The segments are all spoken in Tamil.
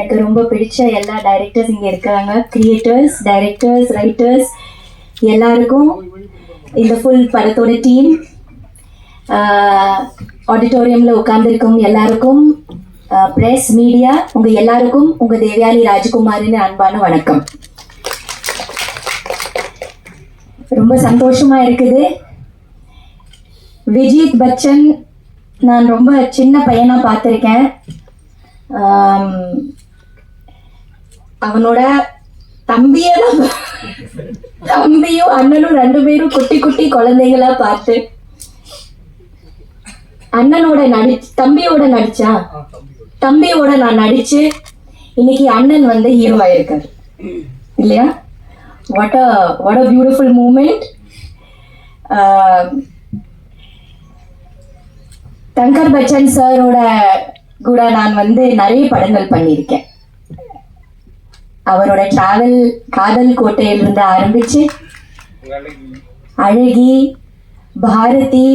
எனக்கு ரொம்ப பிடிச்ச எல்லா டைரக்டர்ஸ் இங்கே இருக்கிறாங்க கிரியேட்டர்ஸ் டைரக்டர்ஸ் ரைட்டர்ஸ் எல்லாருக்கும் இந்த ஃபுல் படத்தோட டீம் ஆடிட்டோரியமில் உட்கார்ந்துருக்கும் எல்லாருக்கும் ப்ரெஸ் மீடியா உங்கள் எல்லாருக்கும் உங்கள் தேவயானி ராஜ்குமாரின் அன்பான வணக்கம். ரொம்ப சந்தோஷமா இருக்குது. விஜித் பச்சன் நான் ரொம்ப சின்ன பையனா பார்த்துருக்கேன். அவனோட தம்பியெல்லாம் தம்பியும் அண்ணனும் ரெண்டு பேரும் குட்டி குட்டி குழந்தைகளா பார்த்து அண்ணனோட நடி தம்பியோட நடிச்சா? தம்பியோட நான் நடிச்சு இன்னைக்கு அண்ணன் வந்து ஹீரோ ஆயிருக்காரு. இல்லையா? What a what a beautiful moment Thangar Bachan சாரோட கூட நான் வந்து நிறைய படங்கள் பண்ணியிருக்கேன். அவரோட டிராவல் காதல் கோட்டையிலிருந்து ஆரம்பிச்சு அழகி பாரதி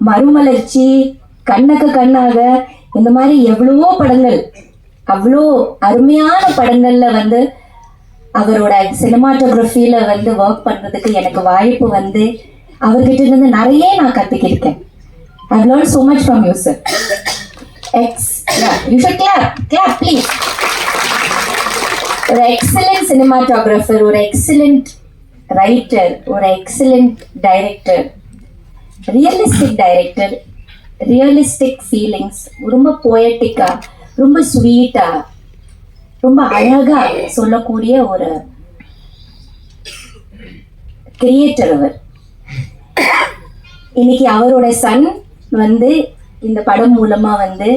மறுமலர்ச்சி கண்ணுக்கு கண்ணாக இந்த மாதிரி எவ்வளவோ படங்கள் அவ்வளோ அருமையான படங்கள்ல வந்து அவரோட சினிமாட்டோகிராஃபியில வந்து ஒர்க் பண்றதுக்கு எனக்கு வாய்ப்பு வந்து அவர்கிட்ட இருந்து நிறைய நான் கத்துக்கிருக்கேன். I learn so much from you sir ex you should clap clap please ஒரு எக்ஸலண்ட் சினிமாட்டோகிராஃபர் ஒரு எக்ஸலண்ட் ரைட்டர் ஒரு excellent director realistic director realistic feelings ரொம்ப போயட்டிக்கா ரொம்ப ஸ்வீட்டா ரொம்ப அழகா சொல்லக்கூடிய ஒரு கிரியேட்டர் அவர். இன்னைக்கு அவரோட சன் வந்து இந்த படம் மூலமா வந்து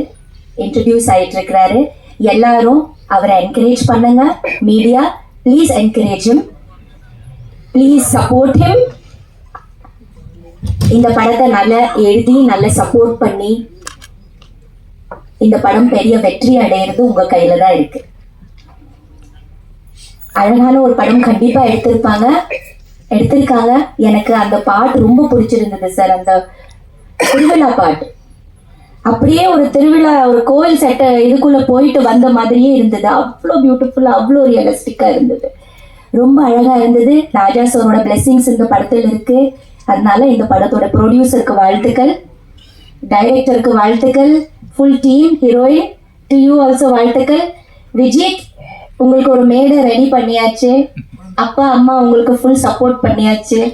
இன்ட்ரடியூஸ் ஆயிட்டு இருக்கிறாரு எல்லாரும் அவரை என்கரேஜ் பண்ணுங்க. Media please encourage him please support him இந்த படத்தை நல்ல எழுதி நல்ல சப்போர்ட் பண்ணி இந்த படம் பெரிய வெற்றி அடையிறது உங்க கையில தான் இருக்கு. அழகான ஒரு படம் கண்டிப்பா எடுத்திருப்பாங்க. எடுத்திருக்காங்க. எனக்கு அந்த பாட்டு ரொம்ப பிடிச்சிருந்தது சார் அந்த திருவிழா பாட்டு. அப்படியே ஒரு திருவிழா ஒரு கோவில் செட்ட இதுக்குள்ள போயிட்டு வந்த மாதிரியே இருந்தது. அவ்வளோ பியூட்டிஃபுல்லா அவ்வளோ ரியலிஸ்டிக்கா இருந்தது. ரொம்ப அழகா இருந்தது. ராஜா சோரோட பிளெஸிங்ஸ் இந்த படத்தில் இருக்கு. அதனால இந்த படத்தோட ப்ரொடியூசருக்கு வாழ்த்துக்கள். டைரக்டருக்கு வாழ்த்துக்கள். Full team heroine to you also வாழ்த்துக்கள். விஜித் உங்களுக்கு ஒரு மேடை ரெடி பண்ணியாச்சு. அப்பா அம்மா உங்களுக்கு ஃபுல் சப்போர்ட் பண்ணியாச்சு.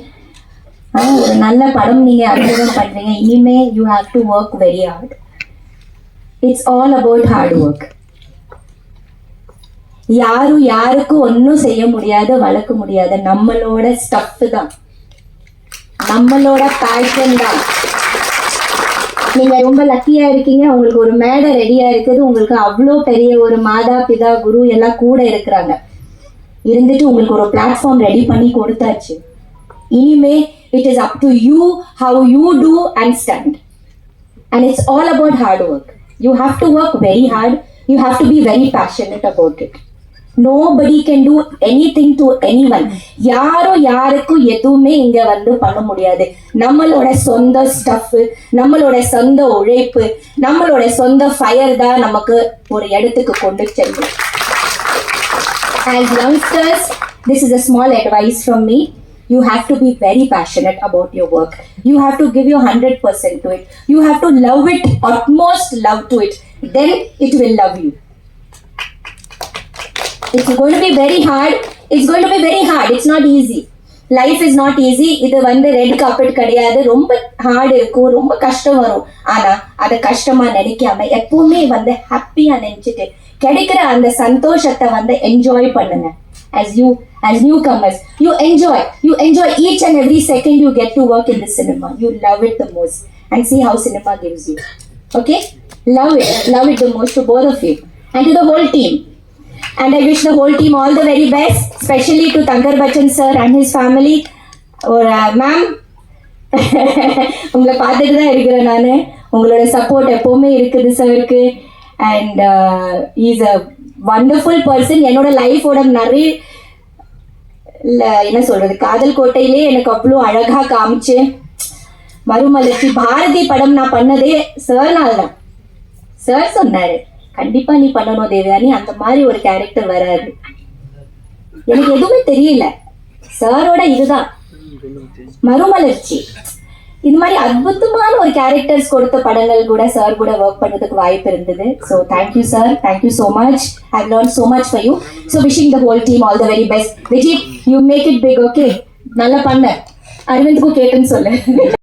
ஒரு நல்ல படம் நீங்க அறிமுகம் பண்றீங்க. இனிமே you have to work very hard it's all about hard work யாரும் யாருக்கும் ஒன்றும் செய்ய முடியாது வளர்க்க முடியாது நம்மளோட ஸ்டஃப் தான். நம்மளோட பேஷன் தான். நீங்க ரொம்ப லக்கியா இருக்கீங்க. உங்களுக்கு ஒரு மேடை ரெடியா இருக்குது. உங்களுக்கு அவ்வளோ பெரிய ஒரு மாதா பிதா குரு எல்லாம் கூட இருக்கிறாங்க. இருந்துட்டு உங்களுக்கு ஒரு பிளாட்ஃபார்ம் ரெடி பண்ணி கொடுத்தாச்சு. இனிமே It is up to you how you do and stand. And it's all about hard work. You have to work very hard. You have to be very passionate about it. Nobody can do anything to anyone யாரும் யாருக்கும் எதுவுமே இங்க வந்து பண்ண முடியாது நம்மளோட சொந்த ஸ்டஃப் நம்மளோட சொந்த உழைப்பு நம்மளோட சொந்த ஃபயர் தான் நமக்கு ஒரு இடத்துக்கு கொண்டு செல்லும் As youngsters, this is a small advice from me. You have to be very passionate about your work. You have to give your 100% to it. You have to love it, utmost love to it. Then it will love you. It's going to be very hard. It's going to be very hard. It's not easy. Life is not easy இது வந்து ரெட் காப்பெட் கிடையாது ரொம்ப ஹார்டு இருக்கும் ரொம்ப கஷ்டம் வரும் ஆனா அதை கஷ்டமா நினைக்காம எப்பவுமே வந்து ஹாப்பியா நினைச்சிட்டு கிடைக்கிற அந்த சந்தோஷத்தை வந்து என்ஜாய் பண்ணுங்க as you as newcomers you enjoy you enjoy each and every second you get to work in the cinema you love it the most and see how cinema gives you okay love it love it the most to both of you and to the whole team and I wish the whole team all the very best, especially to Tankar Bachchan sir and his family. Or uh, ma'am, உங்களை பார்த்துட்டு தான் இருக்கிறேன் நான் உங்களோட சப்போர்ட் எப்போவுமே இருக்குது சருக்கு and is a wonderful person என்னோட லைஃபோட நிறைய என்ன சொல்றது? காதல் கோட்டையிலே எனக்கு அவ்வளோ அழகா காமிச்சு மறுமலர்ச்சி. பாரதி படம் நான் பண்ணதே சார்னால தான். சார் சொன்னாரு கண்டிப்பா நீ பண்ணணும் தேவயானி அந்த மாதிரி ஒரு கேரக்டர் வராது. எனக்கு எதுவுமே தெரியல. சாரோட இதுதான். மறுமலர்ச்சி. இது மாதிரி அற்புதமான ஒரு கேரக்டர்ஸ் கொடுத்த படங்கள் கூட சார் கூட ஒர்க் பண்ணதுக்கு வாய்ப்பு இருந்தது. So thank you sir thank you so much I learn so much for you so wishing the whole team all the very best Vijay you make it big okay நல்லா பண்ண. அரவிந்த்க்கும் கேட்டுன்னு சொல்லு.